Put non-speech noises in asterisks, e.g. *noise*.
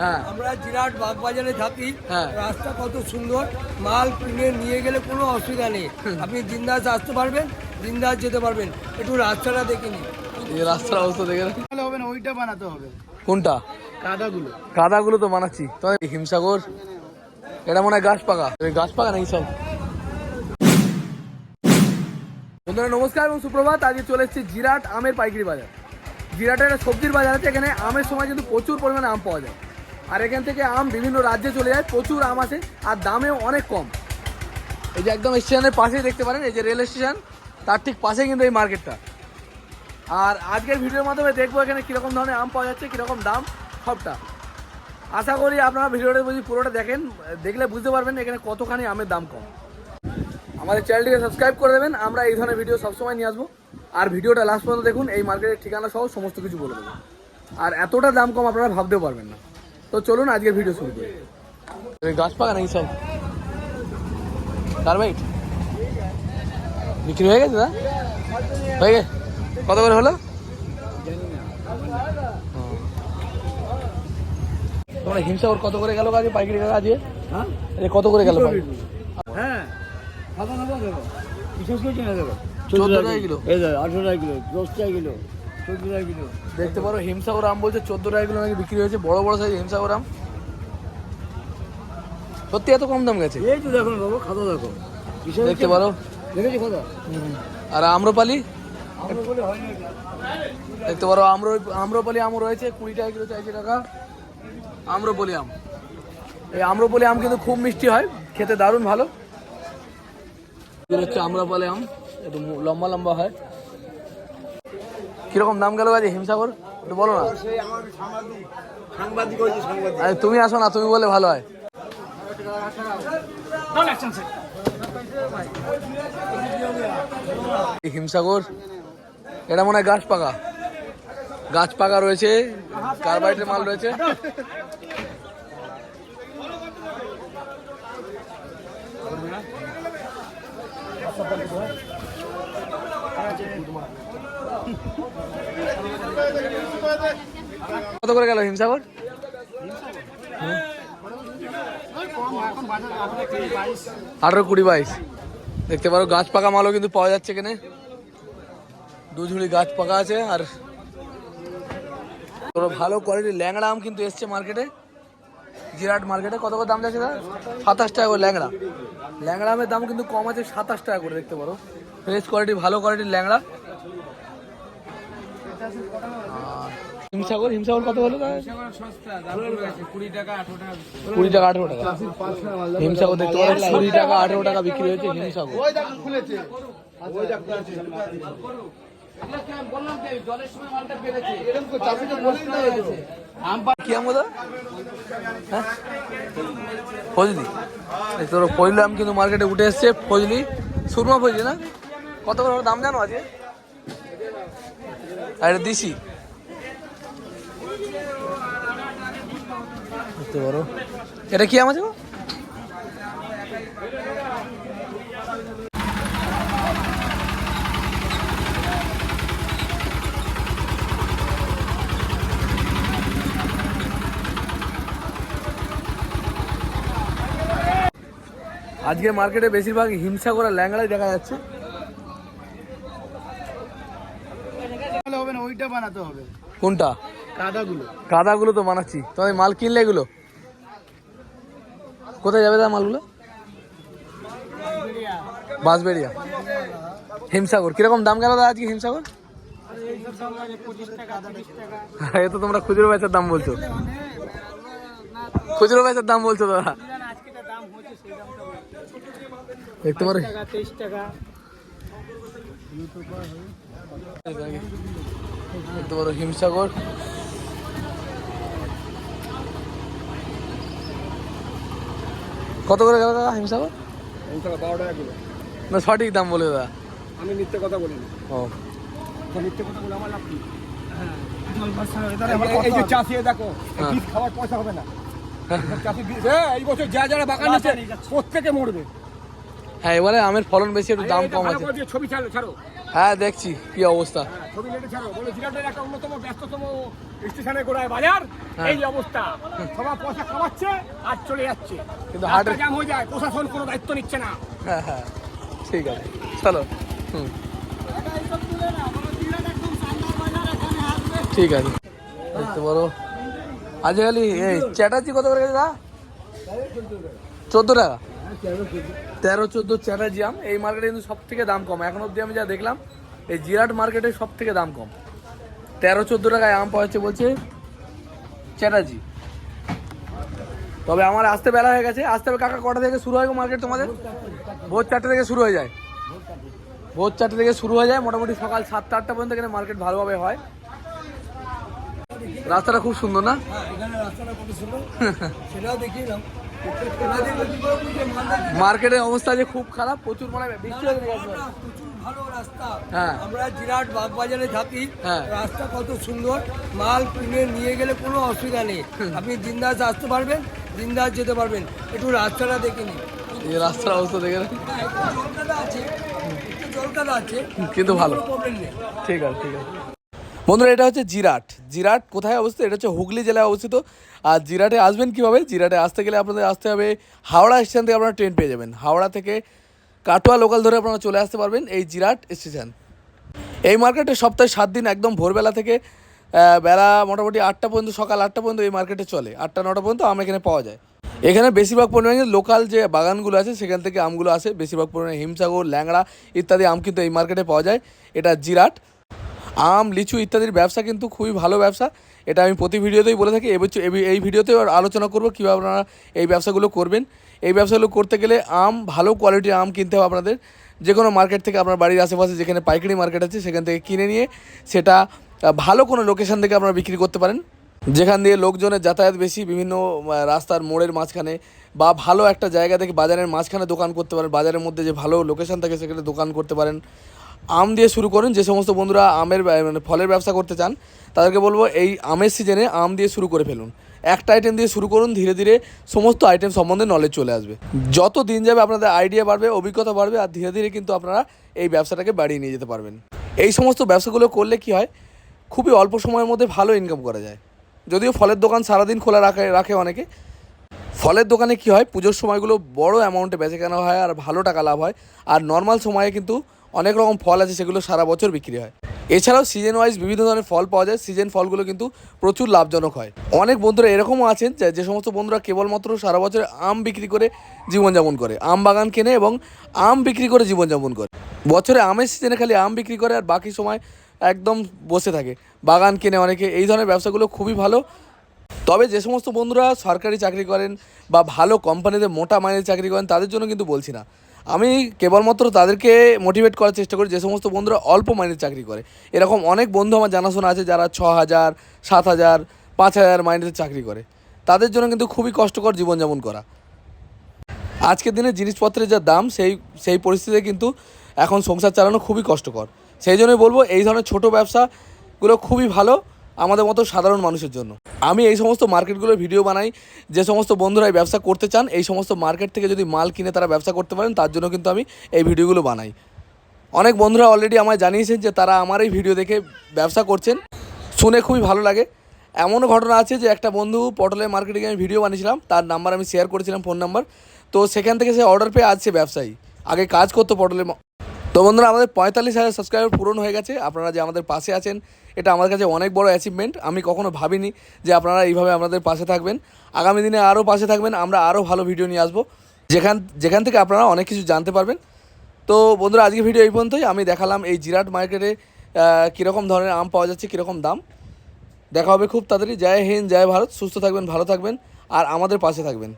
হ্যাঁ। আমরা জিরাট বাগবাজারে থাকি। হ্যাঁ। রাস্তা কত সুন্দর। মাল কিনে নিয়ে গেলে কোনো অসুবিধা নেই। আপনি জিন্দাস আসতে পারবেন জিন্দাস যেতে পারবেন। একটু রাস্তাটা দেখে নিন। এই রাস্তার অবস্থা দেখে। হবে না ওইটা বানাতে হবে। কোনটা? কাদাগুলো। কাদাগুলো তো বানাচ্ছি। তো এই হিমসাগর এটা মনে হয় গাছ পাকা এই গাছ পাকা নাকি সব? বন্ধুরা নমস্কার এবং সুপ্রভাত। আজকে চলে এসেছি জিরাট আমের পাইকারি বাজার। জিরাটের সবজির বাজার আছে। এখানে আমের সময় কিন্তু প্রচুর পরিমাণে আম পাওয়া যায়। আর এখান থেকে আম বিভিন্ন রাজ্যে চলে যায়, প্রচুর আম আছে, আর দামেও অনেক কম। এই যে একদম স্টেশনের পাশেই দেখতে পারেন, এই যে রেল স্টেশন, তার ঠিক পাশেই কিন্তু এই মার্কেটটা। আর আজকের ভিডিওর মাধ্যমে দেখব এখানে কীরকম ধরনের আম পাওয়া যাচ্ছে, কীরকম দাম, সবটা। আশা করি আপনারা ভিডিওটা যদি পুরোটা দেখেন, দেখলে বুঝতে পারবেন এখানে কতখানি আমের দাম কম। আমাদের চ্যানেলটিকে সাবস্ক্রাইব করে দেবেন, আমরা এই ধরনের ভিডিও সবসময় নিয়ে আসব। আর ভিডিওটা লাস্ট পর্যন্ত দেখুন, এই মার্কেটের ঠিকানা সহ সমস্ত কিছু বলে দেবো। আর এতটা দাম কম আপনারা ভাবতেও পারবেন না। তো চলুন আজকের ভিডিও শুরু করি। গাছ পাকা নাকি সব? কার্বাইট বিক্রি হয়ে গেছে দা হয়ে গেছে? কত করে হলো? তোমরা হিমসাগর কত করে গেল কাজে পাইকারি কাকা আজকে? হ্যাঁ? কত করে গেল হ্যাঁ। খাব নেব দেবো। বিশেষ কিছু না দেবো। চোদ্দ টাকা কিলো। আঠেরো টাকা কিলো দশ টাকা কিলো। কিলো দেখতে পারো হিমসাগর আম বলছে চোদ্দ টাকা কিলো নাকি বিক্রি হয়েছে বড় বড় সাইজ হিমসাগর আম। সত্যি এত কম দাম গেছে? এই তো দেখো বাবু খাতা দেখো। দেখতে পারো। দেখেছি খাতা? আর আম্রপালি। দেখতে পারো আম্র আম্রপালি আম রয়েছে কুড়ি টাকা কিলো চাইছে টাকা। আম্রপলি আম। এই আম্রপলি আম কিন্তু খুব মিষ্টি হয় খেতে দারুণ ভালো। হচ্ছে আম্রপালি আম একটু লম্বা লম্বা হয়। কীরকম দাম গেল আজ হিমসাগর? একটু বলো না। আরে তুমি আসো না তুমি বলে ভালো হয়। হিমসাগর এটা মনে হয় গাছ পাকা গাছ পাকা রয়েছে কার্বাইটের মাল রয়েছে। কত করে গেল হিমসাগর? আঠারো কুড়ি বাইশ। দেখতে পারো, গাছ পাকা মালও কিন্তু পাওয়া যাচ্ছে এখানে। দু ঝুড়ি গাছ পাকা আছে আর ভালো কোয়ালিটির ল্যাংড়া আম কিন্তু এসছে মার্কেটে জিরাট মার্কেটে কত করে দাম যাচ্ছে দাদা? সাতাশ টাকা করে ল্যাংড়া। ল্যাংড়া আমের দাম কিন্তু কম আছে সাতাশ টাকা করে, দেখতে পারো। ফ্রেশ কোয়ালিটি ভালো কোয়ালিটির ল্যাংড়া। হিমসাগর হিমসাগর কত হলো কুড়ি টাকা আঠেরো টাকা। হিমসাগর দেখতে পারো কুড়ি টাকা আঠেরো টাকা বিক্রি হয়েছে হিমসাগর। কি আম দাদা? হ্যাঁ? ফজলি। পারো ফজলি আম কিন্তু মার্কেটে উঠে এসছে ফজলি। সুরমা ফজলি না? কত করে দাম জানো আজকে? আর এটা দিছি। দেখতে পারো এটা কি আম আছে গো? আজকে মার্কেটে বেশিরভাগ হিংসা করা ল্যাংড়াই দেখা যাচ্ছে তাহলে হবে না ওইটা বানাতে হবে। কোনটা? কাদাগুলো। কাদাগুলো তো বানাচ্ছি। তোমার মাল কিনলে এগুলো? কোথায় যাবে দাদা মালগুলো? বাঁশবেড়িয়া। হিমসাগর। কীরকম দাম গেল দাদা আজকে হিমসাগর? এ তো তোমরা খুচরো বেচার দাম বলছো। খুচরো বেচার দাম বলছো দাদা দেখতে পারো দেখতে পারো হিমসাগর। কত করে গেল দাদা হিমসাগর? বারো টাকা কিলো। না সঠিক দাম বলে দাদা। আমি মিথ্যে কথা বলি না ও মিথ্যে কথা বলে আমার লাভ কি? এই যে চাষি দেখো এই খাওয়ার পয়সা হবে না। হ্যাঁ। এই বছর যা যারা বাগান আছে প্রত্যেকে মরবে। হ্যাঁ এবারে আমের ফলন বেশি একটু দাম কম আছে। ছবি ছাড়ো ছাড়ো। হ্যাঁ দেখছি কি অবস্থা। ছবি লেটে ছাড়ো। বলে জিরাটের একটা অন্যতম ব্যস্ততম স্টেশনে গোড়ায় বাজার হ্যাঁ। এই অবস্থা। সবাই পয়সা কামাচ্ছে আর চলে যাচ্ছে। কিন্তু হাটের- জ্যাম হয়ে যায় প্রশাসন কোনো দায়িত্ব নিচ্ছে না। হ্যাঁ হ্যাঁ ঠিক আছে। চলো হুম। ঠিক আছে। দেখতে পারো। আজকালি এই চ্যাটার্জি কত করে গেছে দা চোদ্দ টাকা। তেরো চোদ্দ চ্যাটার্জি আম এই মার্কেটে কিন্তু সব থেকে দাম কম। এখন অবধি আমি যা দেখলাম এই জিরাট মার্কেটে সব থেকে দাম কম। তেরো চোদ্দ টাকায় আম পাওয়া যাচ্ছে বলছে চ্যাটার্জি তবে আমার আসতে বেলা হয়ে গেছে। আসতে হবে কাকা কটা থেকে শুরু হয় মার্কেট তোমাদের? ভোর চারটে থেকে শুরু হয়ে যায়। ভোর চারটে থেকে শুরু হয়ে যায়। মোটামুটি সকাল সাতটা আটটা পর্যন্ত এখানে মার্কেট ভালোভাবে হয়। রাস্তাটা খুব সুন্দর না? হ্যাঁ এখানে রাস্তাটা কত সুন্দর। *laughs* সেটাও দেখিয়ে মার্কেটের অবস্থা যে খুব খারাপ প্রচুর মানে বৃষ্টি হয়ে গেছে ভালো রাস্তা। হ্যাঁ। আমরা জিরাট বাগবাজারে থাকি। হ্যাঁ। রাস্তা কত সুন্দর। মাল কিনে নিয়ে গেলে কোনো অসুবিধা নেই। আপনি আসতে পারবেন যেতে পারবেন। একটু রাস্তাটা দেখে নিন। এই রাস্তার অবস্থা দেখে? হ্যাঁ, আছে আছে। কিন্তু ভালো। নেই। ঠিক আছে ঠিক আছে। বন্ধুরা, এটা হচ্ছে জিরাট। জিরাট কোথায় অবস্থিত? এটা হচ্ছে হুগলি জেলায় অবস্থিত। আর জিরাটে আসবেন কীভাবে? জিরাটে আসতে গেলে আপনাদের আসতে হবে হাওড়া স্টেশন থেকে আপনারা ট্রেন পেয়ে যাবেন। হাওড়া থেকে কাটোয়া লোকাল ধরে আপনারা চলে আসতে পারবেন এই জিরাট স্টেশন। এই মার্কেটে সপ্তাহে সাত দিন একদম ভোরবেলা থেকে বেলা মোটামুটি আটটা পর্যন্ত, সকাল আটটা পর্যন্ত এই মার্কেটে চলে। আটটা, নটা পর্যন্ত আম এখানে পাওয়া যায়। এখানে বেশিরভাগ পরিমাণে লোকাল যে বাগানগুলো আছে, সেখান থেকে আমগুলো আসে। বেশিরভাগ পরিমাণে হিমসাগর, ল্যাংড়া ইত্যাদি আম কিন্তু এই মার্কেটে পাওয়া যায়। এটা জিরাট। আম, লিচু ইত্যাদির ব্যবসা কিন্তু খুবই ভালো ব্যবসা। এটা আমি প্রতি ভিডিওতেই বলে থাকি। এবছর এই- ভিডিওতেও আলোচনা করব কীভাবে আপনারা এই ব্যবসাগুলো করবেন। এই ব্যবসাগুলো করতে গেলে আম, ভালো কোয়ালিটির আম কিনতে হবে আপনাদের। যে কোনো মার্কেট থেকে আপনার বাড়ির আশেপাশে যেখানে পাইকারি মার্কেট আছে, সেখান থেকে কিনে নিয়ে সেটা ভালো কোনো লোকেশন থেকে আপনারা বিক্রি করতে পারেন। যেখান দিয়ে লোকজনের যাতায়াত বেশি, বিভিন্ন রাস্তার মোড়ের মাঝখানে বা ভালো একটা জায়গা থেকে বাজারের মাঝখানে দোকান করতে পারেন। বাজারের মধ্যে যে ভালো লোকেশান থাকে, সেখানে দোকান করতে পারেন। আম দিয়ে শুরু করুন, যে সমস্ত বন্ধুরা আমের মানে ফলের ব্যবসা করতে চান, তাদেরকে বলব এই আমের সিজনে আম দিয়ে শুরু করে ফেলুন। একটা আইটেম দিয়ে শুরু করুন, ধীরে ধীরে সমস্ত আইটেম সম্বন্ধে নলেজ চলে আসবে। যত দিন যাবে আপনাদের আইডিয়া বাড়বে, অভিজ্ঞতা বাড়বে, আর ধীরে ধীরে কিন্তু আপনারা এই ব্যবসাটাকে বাড়িয়ে নিয়ে যেতে পারবেন। এই সমস্ত ব্যবসাগুলো করলে কি হয়? খুবই অল্প সময়ের মধ্যে ভালো ইনকাম করা যায়। যদিও ফলের দোকান সারাদিন খোলা রাখে রাখে অনেকে ফলের দোকানে কি হয়? পুজোর সময়গুলো বড় অ্যামাউন্টে বেচে কেনা হয় আর ভালো টাকা লাভ হয়। আর নর্মাল সময়ে কিন্তু অনেক রকম ফল আছে, সেগুলো সারা বছর বিক্রি হয়। এছাড়াও সিজন ওয়াইজ বিভিন্ন ধরনের ফল পাওয়া যায়। সিজন ফলগুলো কিন্তু প্রচুর লাভজনক হয়। অনেক বন্ধুরা এরকমও আছেন যে যে সমস্ত বন্ধুরা কেবলমাত্র সারা বছর আম বিক্রি করে জীবনযাপন করে। আম বাগান কেনে এবং আম বিক্রি করে জীবনযাপন করে। বছরে আমের সিজনে খালি আম বিক্রি করে আর বাকি সময় একদম বসে থাকে। বাগান কেনে অনেকে। এই ধরনের ব্যবসাগুলো খুবই ভালো। তবে যে সমস্ত বন্ধুরা সরকারি চাকরি করেন বা ভালো কোম্পানিতে মোটা মাইনের চাকরি করেন, তাদের জন্য কিন্তু বলছি না। আমি কেবলমাত্র তাদেরকে মোটিভেট করার চেষ্টা করি যে সমস্ত বন্ধুরা অল্প মাইনের চাকরি করে। এরকম অনেক বন্ধু আমার জানাশোনা আছে যারা ছ হাজার সাত হাজার পাঁচ হাজার মাইনের চাকরি করে। তাদের জন্য কিন্তু খুবই কষ্টকর জীবনযাপন করা। আজকের দিনে জিনিসপত্রের যা দাম, সেই সেই পরিস্থিতিতে কিন্তু এখন সংসার চালানো খুবই কষ্টকর। সেই জন্যই বলব এই ধরনের ছোট ব্যবসাগুলো খুবই ভালো। আমাদের মতো সাধারণ মানুষের জন্য। আমি এই সমস্ত মার্কেটগুলোর ভিডিও বানাই, যে সমস্ত বন্ধুরা এই ব্যবসা করতে চান, এই সমস্ত মার্কেট থেকে যদি মাল কিনে তারা ব্যবসা করতে পারেন, তার জন্য কিন্তু আমি এই ভিডিওগুলো বানাই। অনেক বন্ধুরা অলরেডি আমায় জানিয়েছেন যে তারা আমার এই ভিডিও দেখে ব্যবসা করছেন। শুনে খুবই ভালো লাগে। এমনও ঘটনা আছে যে একটা বন্ধু পটলের মার্কেটিংয়ে আমি ভিডিও বানিয়েছিলাম, তার নাম্বার আমি শেয়ার করেছিলাম ফোন নাম্বার তো সেখান থেকে সে অর্ডার পেয়ে আজ সে ব্যবসায়ী। আগে কাজ করতো পটলের তো বন্ধুরা, আমাদের পঁয়তাল্লিশ হাজার সাবস্ক্রাইবার পূরণ হয়ে গেছে। আপনারা যে আমাদের পাশে আছেন, এটা আমার কাছে অনেক বড় অ্যাচিভমেন্ট আমি কখনো ভাবিনি যে আপনারা এইভাবে আমাদের পাশে থাকবেন। আগামী দিনে আরও পাশে থাকবেন, আমরা আরও ভালো ভিডিও নিয়ে আসব। যেখান যেখান থেকে আপনারা অনেক কিছু জানতে পারবেন। তো বন্ধুরা আজকে ভিডিও এই পর্যন্তই। আমি দেখালাম এই জিরাট মার্কেটে কীরকম ধরনের আম পাওয়া যাচ্ছে, কীরকম দাম। দেখা হবে খুব তাড়াতাড়ি। জয় হিন্দ, জয় ভারত। সুস্থ থাকবেন, ভালো থাকবেন, আর আমাদের পাশে থাকবেন।